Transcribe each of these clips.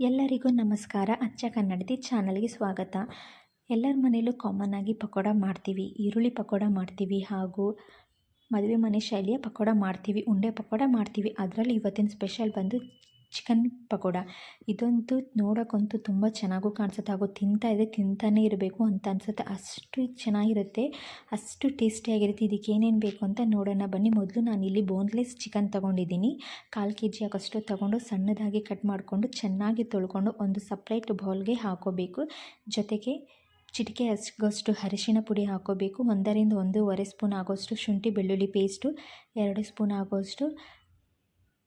ಎಲ್ಲರಿಗೂ ನಮಸ್ಕಾರ. ಅಚ್ಚ ಕನ್ನಡತಿ ಚಾನಲ್ಗೆ ಸ್ವಾಗತ. ಎಲ್ಲರ ಮನೆಯಲ್ಲೂ ಕಾಮನ್ ಆಗಿ ಪಕೋಡ ಮಾಡ್ತೀವಿ. ಈರುಳ್ಳಿ ಪಕೋಡ ಮಾಡ್ತೀವಿ ಹಾಗೂ ಮದುವೆ ಮನೆ ಶೈಲಿಯ ಪಕೋಡ ಮಾಡ್ತೀವಿ. ಉಂಡೆ ಪಕೋಡ ಮಾಡ್ತೀವಿ. ಅದರಲ್ಲಿ ಇವತ್ತಿನ ಸ್ಪೆಷಲ್ ಬಂದು ಚಿಕನ್ ಪಕೋಡ. ಇದಂತೂ ನೋಡೋಕ್ಕಂತೂ ತುಂಬ ಚೆನ್ನಾಗೂ ಕಾಣಿಸುತ್ತೆ ಹಾಗೂ ತಿಂತಾ ಇದ್ದರೆ ತಿಂತಾನೇ ಇರಬೇಕು ಅಂತ ಅನಿಸುತ್ತೆ. ಅಷ್ಟು ಚೆನ್ನಾಗಿರುತ್ತೆ, ಅಷ್ಟು ಟೇಸ್ಟಿಯಾಗಿರುತ್ತೆ. ಇದಕ್ಕೆ ಏನೇನು ಬೇಕು ಅಂತ ನೋಡೋಣ. ಬನ್ನಿ, ಮೊದಲು ನಾನಿಲ್ಲಿ ಬೋನ್ಲೆಸ್ ಚಿಕನ್ ತೊಗೊಂಡಿದ್ದೀನಿ. ಕಾಲು ಕೆ ಜಿ ಆಗೋಷ್ಟು ತೊಗೊಂಡು ಸಣ್ಣದಾಗಿ ಕಟ್ ಮಾಡಿಕೊಂಡು ಚೆನ್ನಾಗಿ ತೊಳ್ಕೊಂಡು ಒಂದು ಸಪ್ರೇಟ್ ಬೌಲ್ಗೆ ಹಾಕೋಬೇಕು. ಜೊತೆಗೆ ಚಿಟಿಕೆ ಹಚ್ಗೋಷ್ಟು ಅರಿಶಿಣ ಪುಡಿ ಹಾಕೋಬೇಕು. ಒಂದರಿಂದ ಒಂದೂವರೆ ಸ್ಪೂನ್ ಆಗೋಷ್ಟು ಶುಂಠಿ ಬೆಳ್ಳುಳ್ಳಿ ಪೇಸ್ಟು ಎರಡು ಸ್ಪೂನ್ ಆಗೋಷ್ಟು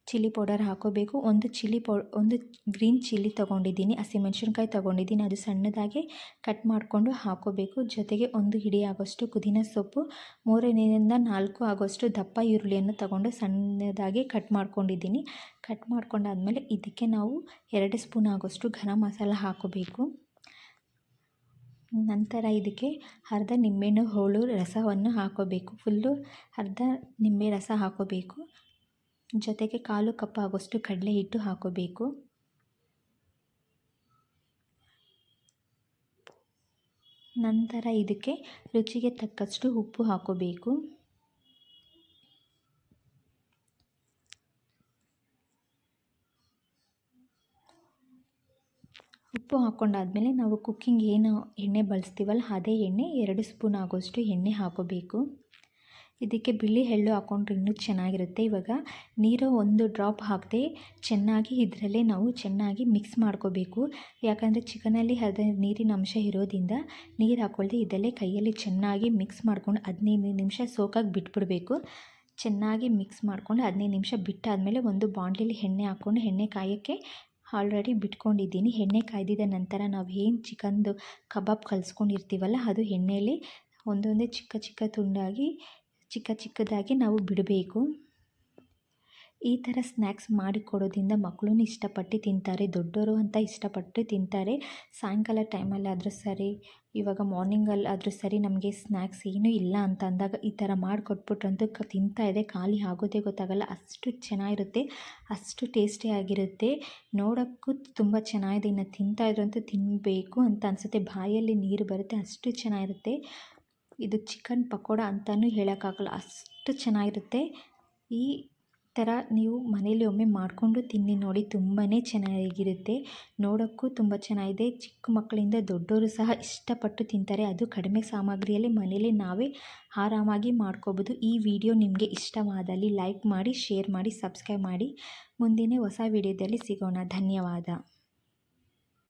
ಚಿಲ್ಲಿ ಪೌಡರ್ ಹಾಕೋಬೇಕು. ಒಂದು ಚಿಲ್ಲಿ ಪೌ, ಒಂದು ಗ್ರೀನ್ ಚಿಲ್ಲಿ ತೊಗೊಂಡಿದ್ದೀನಿ. ಹಸಿಮೆಣ್ಸಿನ್ಕಾಯಿ ತೊಗೊಂಡಿದ್ದೀನಿ. ಅದು ಸಣ್ಣದಾಗಿ ಕಟ್ ಮಾಡಿಕೊಂಡು ಹಾಕೋಬೇಕು. ಜೊತೆಗೆ ಒಂದು ಹಿಡಿ ಆಗೋಷ್ಟು ಪುದೀನ ಸೊಪ್ಪು ಮೂರನೆಯಿಂದ ನಾಲ್ಕು ಆಗೋಷ್ಟು ದಪ್ಪ ಈರುಳ್ಳಿಯನ್ನು ತಗೊಂಡು ಸಣ್ಣದಾಗಿ ಕಟ್ ಮಾಡ್ಕೊಂಡಿದ್ದೀನಿ. ಕಟ್ ಮಾಡ್ಕೊಂಡಾದಮೇಲೆ ಇದಕ್ಕೆ ನಾವು ಎರಡು ಸ್ಪೂನ್ ಆಗೋಷ್ಟು ಗರಂ ಮಸಾಲ ಹಾಕೋಬೇಕು. ನಂತರ ಇದಕ್ಕೆ ಅರ್ಧ ನಿಂಬೆಹಣ್ಣು, ಹೋಳು ರಸವನ್ನು ಹಾಕೋಬೇಕು. ಫುಲ್ಲು ಅರ್ಧ ನಿಂಬೆ ರಸ ಹಾಕೋಬೇಕು. ಜೊತೆಗೆ ಕಾಲು ಕಪ್ ಆಗೋಷ್ಟು ಕಡಲೆ ಹಿಟ್ಟು ಹಾಕೋಬೇಕು. ನಂತರ ಇದಕ್ಕೆ ರುಚಿಗೆ ತಕ್ಕಷ್ಟು ಉಪ್ಪು ಹಾಕೋಬೇಕು. ಉಪ್ಪು ಹಾಕ್ಕೊಂಡಾದಮೇಲೆ ನಾವು ಕುಕ್ಕಿಂಗ್ ಏನು ಎಣ್ಣೆ ಬಳಸ್ತೀವಲ್ಲ, ಅದೇ ಎಣ್ಣೆ ಎರಡು ಸ್ಪೂನ್ ಆಗೋಷ್ಟು ಎಣ್ಣೆ ಹಾಕೋಬೇಕು. ಇದಕ್ಕೆ ಬಿಳಿ ಎಳ್ಳು ಹಾಕೊಂಡ್ರೆ ಇನ್ನೂ ಚೆನ್ನಾಗಿರುತ್ತೆ. ಇವಾಗ ನೀರು ಒಂದು ಡ್ರಾಪ್ ಹಾಕದೆ ಚೆನ್ನಾಗಿ ಇದರಲ್ಲೇ ನಾವು ಚೆನ್ನಾಗಿ ಮಿಕ್ಸ್ ಮಾಡ್ಕೋಬೇಕು. ಯಾಕಂದರೆ ಚಿಕನಲ್ಲಿ ಅದೇ ನೀರಿನ ಅಂಶ ಇರೋದ್ರಿಂದ ನೀರು ಹಾಕ್ಕೊಳ್ದೆ ಇದರಲ್ಲೇ ಕೈಯಲ್ಲಿ ಚೆನ್ನಾಗಿ ಮಿಕ್ಸ್ ಮಾಡ್ಕೊಂಡು ಹದಿನೈದು ನಿಮಿಷ ಸೋಕಾಗಿ ಬಿಟ್ಬಿಡಬೇಕು. ಚೆನ್ನಾಗಿ ಮಿಕ್ಸ್ ಮಾಡ್ಕೊಂಡು ಹದಿನೈದು ನಿಮಿಷ ಬಿಟ್ಟಾದಮೇಲೆ ಒಂದು ಬಾಣಲಿಲಿ ಎಣ್ಣೆ ಹಾಕ್ಕೊಂಡು ಎಣ್ಣೆ ಕಾಯೋಕ್ಕೆ ಆಲ್ರೆಡಿ ಬಿಟ್ಕೊಂಡಿದ್ದೀನಿ. ಎಣ್ಣೆ ಕಾಯ್ದಿದ ನಂತರ ನಾವು ಏನು ಚಿಕನ್ದು ಕಬಾಬ್ ಕಲಿಸ್ಕೊಂಡಿರ್ತೀವಲ್ಲ ಅದು ಎಣ್ಣೆಯಲ್ಲಿ ಒಂದೊಂದೇ ಚಿಕ್ಕ ಚಿಕ್ಕ ತುಂಡಾಗಿ ಚಿಕ್ಕ ಚಿಕ್ಕದಾಗಿ ನಾವು ಬಿಡಬೇಕು. ಈ ಥರ ಸ್ನ್ಯಾಕ್ಸ್ ಮಾಡಿಕೊಡೋದ್ರಿಂದ ಮಕ್ಕಳೂ ಇಷ್ಟಪಟ್ಟು ತಿಂತಾರೆ ದೊಡ್ಡವರು ಅಂತ ಇಷ್ಟಪಟ್ಟು ತಿಂತಾರೆ. ಸಾಯಂಕಾಲ ಟೈಮಲ್ಲಿ ಆದರೂ ಸರಿ, ಇವಾಗ ಮಾರ್ನಿಂಗಲ್ಲಿ ಆದರೂ ಸರಿ ನಮಗೆ ಸ್ನ್ಯಾಕ್ಸ್ ಏನೂ ಇಲ್ಲ ಅಂತ ಅಂದಾಗ ಈ ಥರ ಮಾಡಿಕೊಟ್ಬಿಟ್ರಂತೂ ಕ ಇದೆ. ಖಾಲಿ ಆಗೋದೇ ಗೊತ್ತಾಗಲ್ಲ, ಅಷ್ಟು ಚೆನ್ನಾಗಿರುತ್ತೆ, ಅಷ್ಟು ಟೇಸ್ಟಿಯಾಗಿರುತ್ತೆ ನೋಡೋಕ್ಕೂ ತುಂಬ ಚೆನ್ನಾಗಿದೆ, ಇನ್ನು ತಿಂತಾಯಿದ್ರಂತೂ ತಿನ್ನಬೇಕು ಅಂತ ಅನಿಸುತ್ತೆ. ಬಾಯಲ್ಲಿ ನೀರು ಬರುತ್ತೆ, ಅಷ್ಟು ಚೆನ್ನಾಗಿರುತ್ತೆ. ಇದು ಚಿಕನ್ ಪಕೋಡ ಅಂತಲೂ ಹೇಳೋಕ್ಕಾಗಲ್ಲ. ಅಷ್ಟು ಚೆನ್ನಾಗಿರುತ್ತೆ. ಈ ಥರ ನೀವು ಮನೇಲಿ ಒಮ್ಮೆ ಮಾಡಿಕೊಂಡು ತಿನ್ನಿ ನೋಡಿ ತುಂಬಾ ಚೆನ್ನಾಗಿರುತ್ತೆ. ನೋಡೋಕ್ಕೂ ತುಂಬ ಚೆನ್ನಾಗಿದೆ. ಚಿಕ್ಕ ಮಕ್ಕಳಿಂದ ದೊಡ್ಡವರು ಸಹ ಇಷ್ಟಪಟ್ಟು ತಿಂತಾರೆ. ಅದು ಕಡಿಮೆ ಸಾಮಗ್ರಿಯಲ್ಲಿ ಮನೇಲಿ ನಾವೇ ಆರಾಮಾಗಿ ಮಾಡ್ಕೋಬೋದು. ಈ ವಿಡಿಯೋ ನಿಮಗೆ ಇಷ್ಟವಾದಲ್ಲಿ ಲೈಕ್ ಮಾಡಿ, ಶೇರ್ ಮಾಡಿ, ಸಬ್ಸ್ಕ್ರೈಬ್ ಮಾಡಿ. ಮುಂದಿನ ಹೊಸ ವಿಡಿಯೋದಲ್ಲಿ ಸಿಗೋಣ. ಧನ್ಯವಾದ.